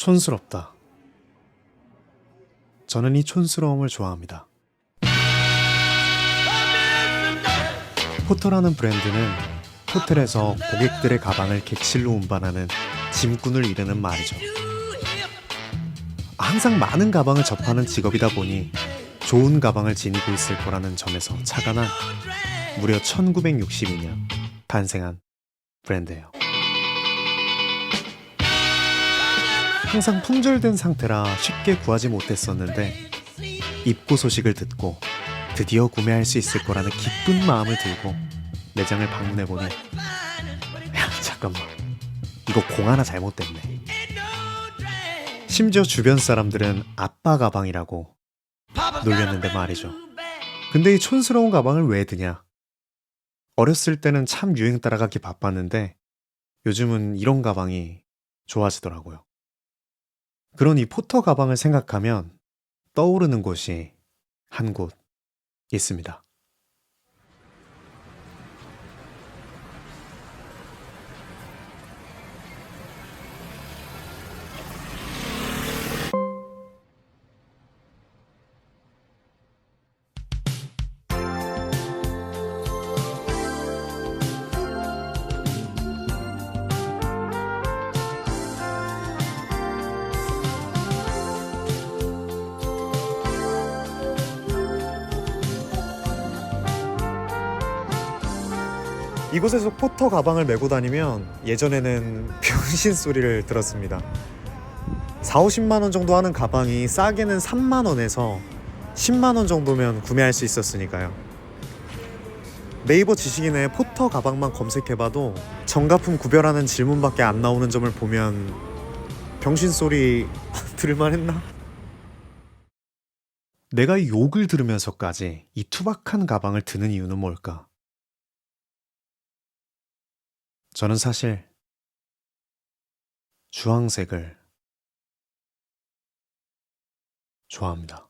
촌스럽다. 저는 이 촌스러움을 좋아합니다. 포터라는 브랜드는 호텔에서 고객들의 가방을 객실로 운반하는 짐꾼을 이르는 말이죠. 항상 많은 가방을 접하는 직업이다 보니 좋은 가방을 지니고 있을 거라는 점에서 착안한 무려 1962년 탄생한 브랜드예요. 항상 품절된 상태라 쉽게 구하지 못했었는데 입고 소식을 듣고 드디어 구매할 수 있을 거라는 기쁜 마음을 들고 매장을 방문해 보니 야 잠깐만. 이거 공 하나 잘못됐네. 심지어 주변 사람들은 아빠 가방이라고 놀렸는데 말이죠. 근데 이 촌스러운 가방을 왜 드냐? 어렸을 때는 참 유행 따라가기 바빴는데 요즘은 이런 가방이 좋아지더라고요 이 포터 가방을 생각하면 떠오르는 곳이 한 곳 있습니다. 이곳에서 포터 가방을 메고 다니면 예전에는 병신 소리를 들었습니다. 4, 50만 원 정도 하는 가방이 싸게는 3만 원에서 10만 원 정도면 구매할 수 있었으니까요. 네이버 지식인에 포터 가방만 검색해봐도 정가품 구별하는 질문밖에 안 나오는 점을 보면 병신 소리 들을만 했나? 내가 이 욕을 들으면서까지 이 투박한 가방을 드는 이유는 뭘까? 저는 사실 주황색을 좋아합니다.